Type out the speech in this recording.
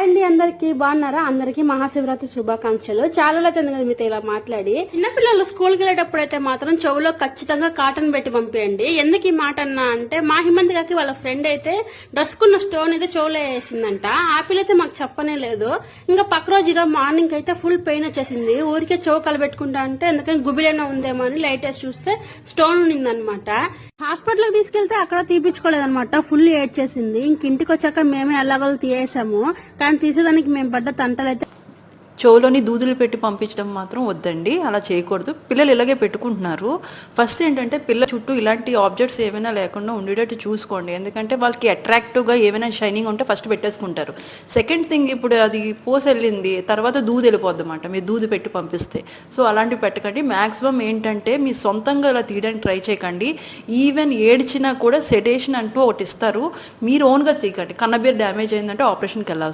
Hi అండి అందరికి బాగున్నారా? అందరికి మహాశివరాత్రి శుభాకాంక్షలు. చాలా రోజులు కదా మీతో ఇలా మాట్లాడి. చిన్నపిల్లలు స్కూల్కి వెళ్ళేటప్పుడు అయితే మాత్రం చెవులో ఖచ్చితంగా కాటన్ పెట్టి పంపించండి ఎందుకు ఈ మాట అన్నా అంటే మా హిమంత్ గారికి వాళ్ళ ఫ్రెండ్ అయితే డ్రెస్ కున్న స్టోన్ అయితే చెవులో వేసిందంట. ఆ పిల్ల అయితే మాకు చెప్పనే లేదు. ఇంకా పక్క రోజు ఈరోజు మార్నింగ్ అయితే ఫుల్ పెయిన్ వచ్చేసింది. ఊరికే చెవు కలబెట్టుకుంటా అంటే ఎందుకని గుబిలేనా ఉందేమో అని లైట్ వేసి చూస్తే స్టోన్ ఉన్నిందనమాట. హాస్పిటల్కి తీసుకెళ్తే అక్కడ తీపించుకోలేదన్నమాట ఫుల్ ఏడ్ చేసింది ఇంక ఇంటికి వచ్చాక మేమే ఎలాగో తీయేసాము. దాన్ని తీసేదానికి మేము పడ్డ తంటలైతే చెవులోని దూదులు పెట్టి పంపించడం మాత్రం వద్దండి. అలా చేయకూడదు. పిల్లలు ఇలాగే పెట్టుకుంటున్నారు. ఫస్ట్ ఏంటంటే పిల్లల చుట్టూ ఇలాంటి ఆబ్జెక్ట్స్ ఏమైనా లేకుండా ఉండేటట్టు చూసుకోండి. ఎందుకంటే వాళ్ళకి అట్రాక్టివ్గా ఏమైనా షైనింగ్ ఉంటే ఫస్ట్ పెట్టేసుకుంటారు. సెకండ్ థింగ్ ఇప్పుడు అది పోసి వెళ్ళింది తర్వాత దూది వెళ్ళిపోద్ది అనమాట మీరు దూది పెట్టి పంపిస్తే. సో అలాంటివి పెట్టకండి. మ్యాక్సిమం ఏంటంటే మీ సొంతంగా ఇలా తీయడానికి ట్రై చేయకండి. ఈవెన్ ఏడ్చినా కూడా సెడేషన్ అంటూ ఒకటి ఇస్తారు. మీరు ఓన్గా తీయకండి. కన్నబీర్ డ్యామేజ్ అయిందంటే ఆపరేషన్కి వెళ్ళాల్సి